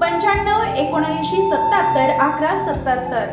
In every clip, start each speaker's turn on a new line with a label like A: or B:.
A: पंच्याण्णव एकोणऐंशी सत्याहत्तर अकरा सत्याहत्तर.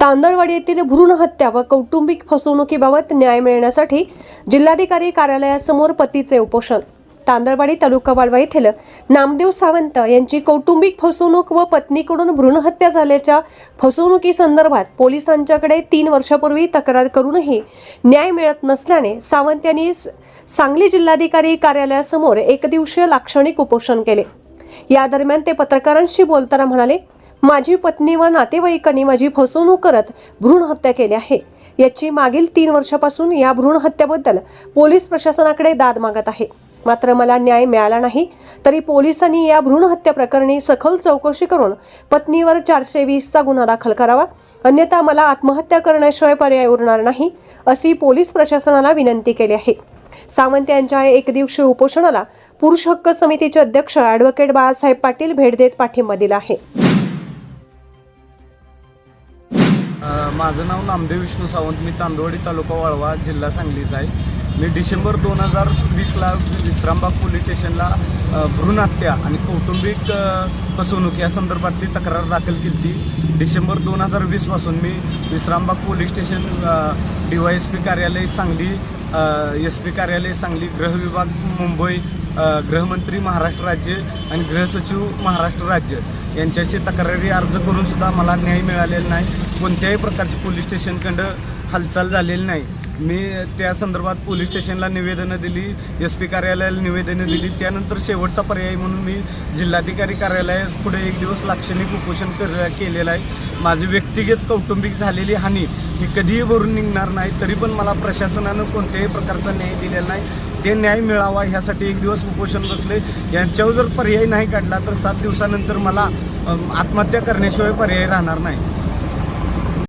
B: तांदळवाडी येथील भ्रूण हत्या व कौटुंबिक फसवणुकीबाबत न्याय मिळण्यासाठी जिल्हाधिकारी कार्यालयासमोर पतीचे उपोषण. तांदळवाडी तालुका वाळवा येथील नामदेव सावंत यांची कौटुंबिक फसवणूक व पत्नीकडून भ्रूणहत्या झाल्याच्या फसवणुकीसंदर्भात पोलिसांच्याकडे तीन वर्षापूर्वी तक्रार करूनही न्याय मिळत नसल्याने सावंत यांनी सांगली जिल्हाधिकारी कार्यालयासमोर एकदिवसीय लाक्षणिक उपोषण केले. या दरम्यान ते पत्रकारांशी बोलताना म्हणाले माझी पत्नी व नातेवाईकांनी माझी फसवणूक करत भ्रूण हत्या केली आहे. याची मागील तीन वर्षापासून या भ्रूण हत्याबद्दल पोलीस प्रशासनाकडे दाद मागत आहे. मात्र मला न्याय मिळाला नाही. तरी पोलिसांनी या भ्रूण हत्या प्रकरणी सखोल चौकशी करून पत्नीवर चारशे वीसचा गुन्हा दाखल करावा. अन्यथा मला आत्महत्या करण्याशिवाय पर्याय उरणार नाही अशी पोलीस प्रशासनाला विनंती केली आहे. सावंत यांच्या या एकदिवसीय उपोषणाला पुरुष हक्क समितीचे अध्यक्ष ॲडव्होकेट बाळासाहेब पाटील भेट देत पाठिंबा दिला आहे.
C: माझं नाव नामदेव विष्णू सावंत. मी तांदवडी तालुका वाळवा जिल्हा सांगलीचा आहे. मी डिसेंबर दोन हजार वीसला विश्रामबाग पोलीस स्टेशनला भ्रूणहत्या भ्रूण हत्या आणि कौटुंबिक फसवणूक या संदर्भातली तक्रार दाखल केली ती डिसेंबर दोन हजार वीसपासून मी Vishrambag police station D Y S P कार्यालय सांगली एस पी कार्यालय सांगली गृह विभाग मुंबई गृहमंत्री महाराष्ट्र राज्य आणि गृहसचिव महाराष्ट्र राज्य यांच्याशी तक्रारी अर्ज करूनसुद्धा मला न्याय मिळालेला नाही. कोणत्याही प्रकारची पोलीस स्टेशनकडं हालचाल झालेली नाही. मी त्या संदर्भात पोलीस स्टेशनला निवेदनं दिली एस पी कार्यालयाला निवेदनं दिली. त्यानंतर शेवटचा पर्याय म्हणून मी जिल्हाधिकारी कार्यालयात पुढे एक दिवस लाक्षणिक उपोषण कर केलेलं आहे. माझी व्यक्तिगत कौटुंबिक झालेली हानी ही कधीही भरून निघणार नाही तरी पण मला प्रशासनानं कोणत्याही प्रकारचा न्याय दिलेला नाही. ते न्याय मिळावा ह्यासाठी एक दिवस उपोषण बसले. यांच्यावर जर पर्याय नाही काढला तर सात दिवसानंतर मला आत्महत्या करण्याशिवाय पर्याय राहणार नाही.